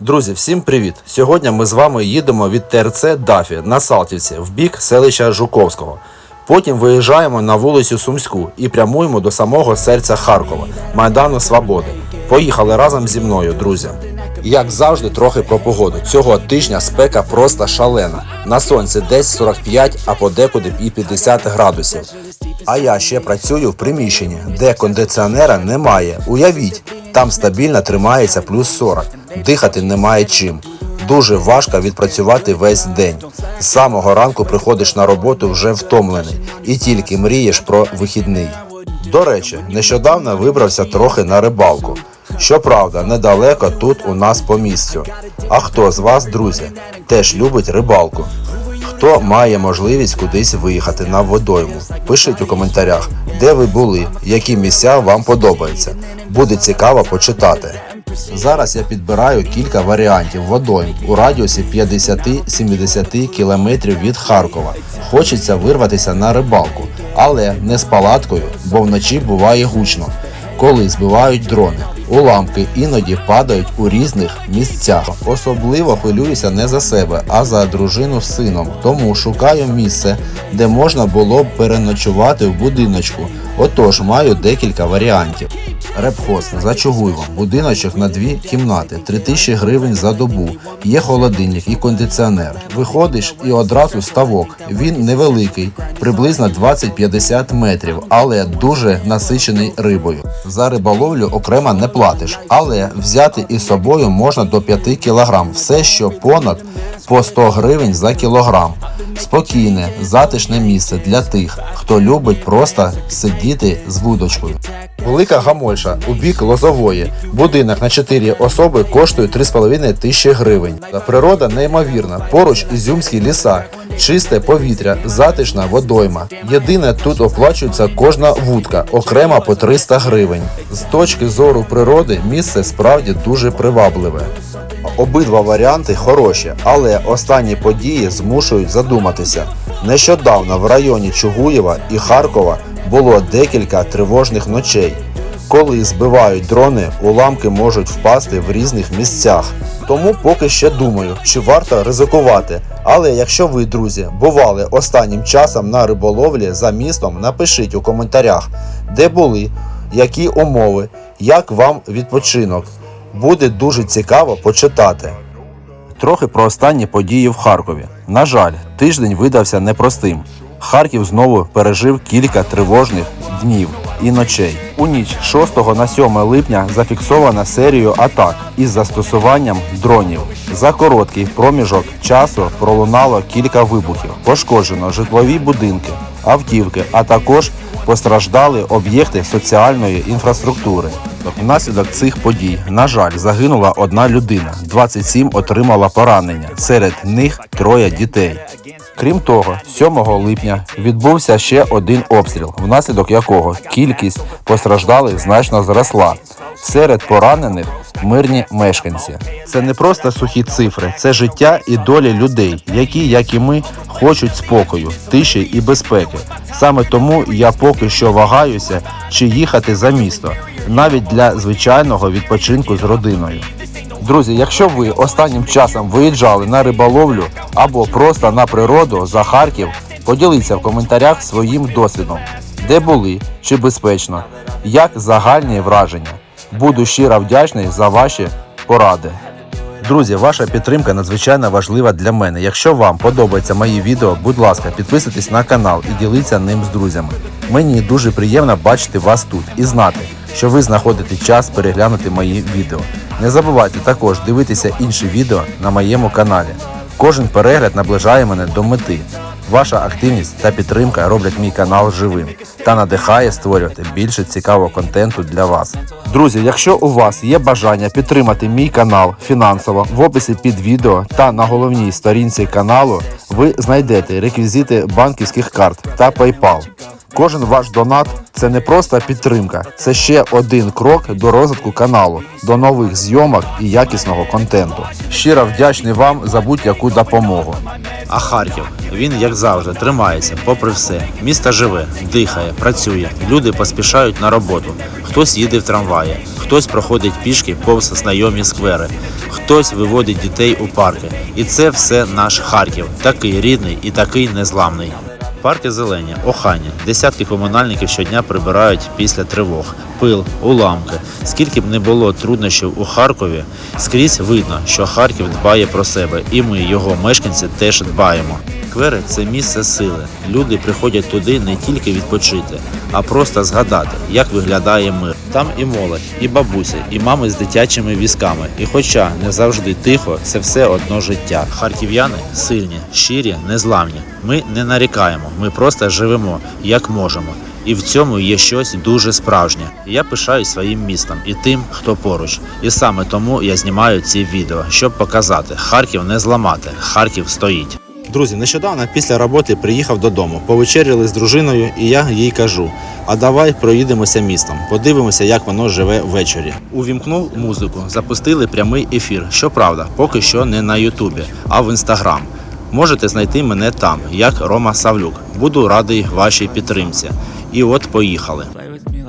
Друзі, всім привіт! Сьогодні ми з вами їдемо від ТРЦ Дафі на Салтівці в бік селища Жуковського. Потім виїжджаємо на вулицю Сумську і прямуємо до самого серця Харкова, Майдану Свободи. Поїхали разом зі мною, друзі. Як завжди, трохи про погоду. Цього тижня спека просто шалена. На сонці десь 45, а подекуди і 50 градусів. А я ще працюю в приміщенні, де кондиціонера немає. Уявіть, там стабільно тримається плюс 40. Дихати немає чим. Дуже важко відпрацювати весь день. З самого ранку приходиш на роботу вже втомлений і тільки мрієш про вихідний. До речі, нещодавно вибрався трохи на рибалку. Щоправда, недалеко тут у нас по місцю. А хто з вас, друзі, теж любить рибалку? Хто має можливість кудись виїхати на водойму? Пишіть у коментарях, де ви були, які місця вам подобаються. Буде цікаво почитати. Зараз я підбираю кілька варіантів водойм у радіусі 50-70 кілометрів від Харкова. Хочеться вирватися на рибалку, але не з палаткою, бо вночі буває гучно. Коли збивають дрони, уламки іноді падають у різних місцях. Особливо хвилююся не за себе, а за дружину з сином. Тому шукаю місце, де можна було б переночувати в будиночку. Отож, маю декілька варіантів. Репхоз за Чугуєвом. Будиночок на дві кімнати, 3000 гривень за добу. Є холодильник і кондиціонер. Виходиш і одразу ставок. Він невеликий, приблизно 20-50 метрів, але дуже насичений рибою. За риболовлю окремо не платиш, але взяти із собою можна до 5 кілограм. Все, що понад по 100 гривень за кілограм. Спокійне, затишне місце для тих, хто любить просто сидіти з вудочкою. Велика гамольша у бік Лозової. Будинок на 4 особи коштує 3,5 тисячі гривень. Природа неймовірна. Поруч ізюмські ліса, чисте повітря, затишна водойма. Єдине тут оплачується кожна вудка, окремо по 300 гривень. З точки зору природи місце справді дуже привабливе. Обидва варіанти хороші, але останні події змушують задуматися. Нещодавно в районі Чугуєва і Харкова було декілька тривожних ночей. Коли збивають дрони, уламки можуть впасти в різних місцях. Тому поки ще думаю, чи варто ризикувати. Але якщо ви, друзі, бували останнім часом на риболовлі за містом, напишіть у коментарях, де були, які умови, як вам відпочинок. Буде дуже цікаво почитати. Трохи про останні події в Харкові. На жаль, тиждень видався непростим. Харків знову пережив кілька тривожних днів і ночей. У ніч 6 на 7 липня зафіксовано серію атак із застосуванням дронів. За короткий проміжок часу пролунало кілька вибухів. Пошкоджено житлові будинки, автівки, а також постраждали об'єкти соціальної інфраструктури. Внаслідок цих подій, на жаль, загинула одна людина, 27 отримала поранення. Серед них троє дітей. Крім того, 7 липня відбувся ще один обстріл, внаслідок якого кількість постраждалих значно зросла. Серед поранених мирні мешканці. Це не просто сухі цифри, це життя і долі людей, які, як і ми, хочуть спокою, тиші і безпеки. Саме тому я поки що вагаюся, чи їхати за місто, навіть для звичайного відпочинку з родиною. Друзі, якщо ви останнім часом виїжджали на риболовлю або просто на природу за Харків, поділіться в коментарях своїм досвідом, де були, чи безпечно, як загальні враження. Буду щиро вдячний за ваші поради. Друзі, ваша підтримка надзвичайно важлива для мене. Якщо вам подобаються мої відео, будь ласка, підписуйтесь на канал і діліться ним з друзями. Мені дуже приємно бачити вас тут і знати, що ви знаходите час переглянути мої відео. Не забувайте також дивитися інші відео на моєму каналі. Кожен перегляд наближає мене до мети. Ваша активність та підтримка роблять мій канал живим та надихає створювати більше цікавого контенту для вас. Друзі, якщо у вас є бажання підтримати мій канал фінансово, в описі під відео та на головній сторінці каналу ви знайдете реквізити банківських карт та PayPal. Кожен ваш донат це не просто підтримка, це ще один крок до розвитку каналу, до нових зйомок і якісного контенту. Щиро вдячний вам за будь-яку допомогу. А Харків, він як завжди тримається, попри все. Місто живе, дихає, працює. Люди поспішають на роботу. Хтось їде в трамваї, хтось проходить пішки повз знайомі сквери. хтось виводить дітей у парки. І це все наш Харків, такий рідний і такий незламний. Парки зелені, охані. Десятки комунальників щодня прибирають після тривог, пил, уламки. Скільки б не було труднощів у Харкові, скрізь видно, що Харків дбає про себе, і ми, його мешканці, теж дбаємо. Сквери це місце сили. Люди приходять туди не тільки відпочити, а просто згадати, як виглядає мир. Там і молодь, і бабусі, і мами з дитячими візками. І хоча не завжди тихо, це все одно життя. Харків'яни сильні, щирі, незламні. Ми не нарікаємо, ми просто живемо як можемо. І в цьому є щось дуже справжнє. Я пишаюсь своїм містом і тим, хто поруч. І саме тому я знімаю ці відео, щоб показати, Харків не зламати, Харків стоїть. Друзі, нещодавно після роботи приїхав додому, повечеряли з дружиною, і я їй кажу: а давай проїдемося містом, подивимося, як воно живе ввечері. Увімкнув музику, запустили прямий ефір. Щоправда, поки що не на Ютубі, а в інстаграм. Можете знайти мене там, як Рома Савлюк. Буду радий вашій підтримці. І от поїхали.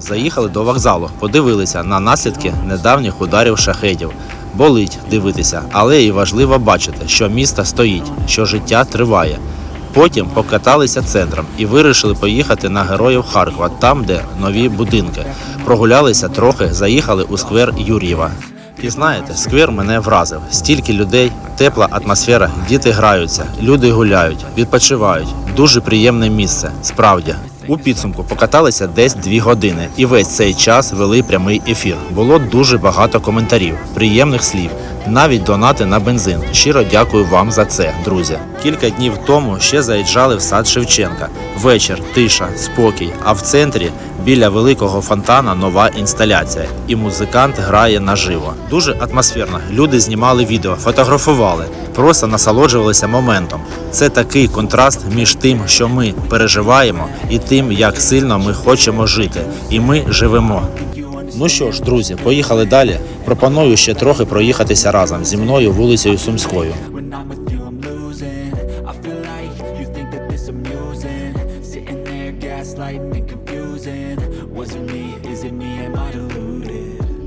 Заїхали до вокзалу, подивилися на наслідки недавніх ударів шахедів. Болить дивитися, але і важливо бачити, що місто стоїть, що життя триває. Потім покаталися центром і вирішили поїхати на героїв Харкова, там, де нові будинки. Прогулялися трохи, заїхали у сквер Юр'єва. І знаєте, сквер мене вразив. Стільки людей, тепла атмосфера, діти граються, люди гуляють, відпочивають. Дуже приємне місце, справді. У підсумку покаталися десь дві години, і весь цей час вели прямий ефір. Було дуже багато коментарів, приємних слів, навіть донати на бензин. Щиро дякую вам за це, друзі. Кілька днів тому ще заїжджали в сад Шевченка. Вечір, тиша, спокій. А в центрі біля великого фонтана нова інсталяція, і музикант грає наживо. Дуже атмосферно. Люди знімали відео, фотографували, просто насолоджувалися моментом. Це такий контраст між тим, що ми переживаємо, і тим, як сильно ми хочемо жити. І ми живемо. Ну що ж, друзі, поїхали далі. Пропоную ще трохи проїхатися разом зі мною вулицею Сумською. Was it me? Is it me? Am I deluded?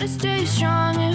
gotta stay strong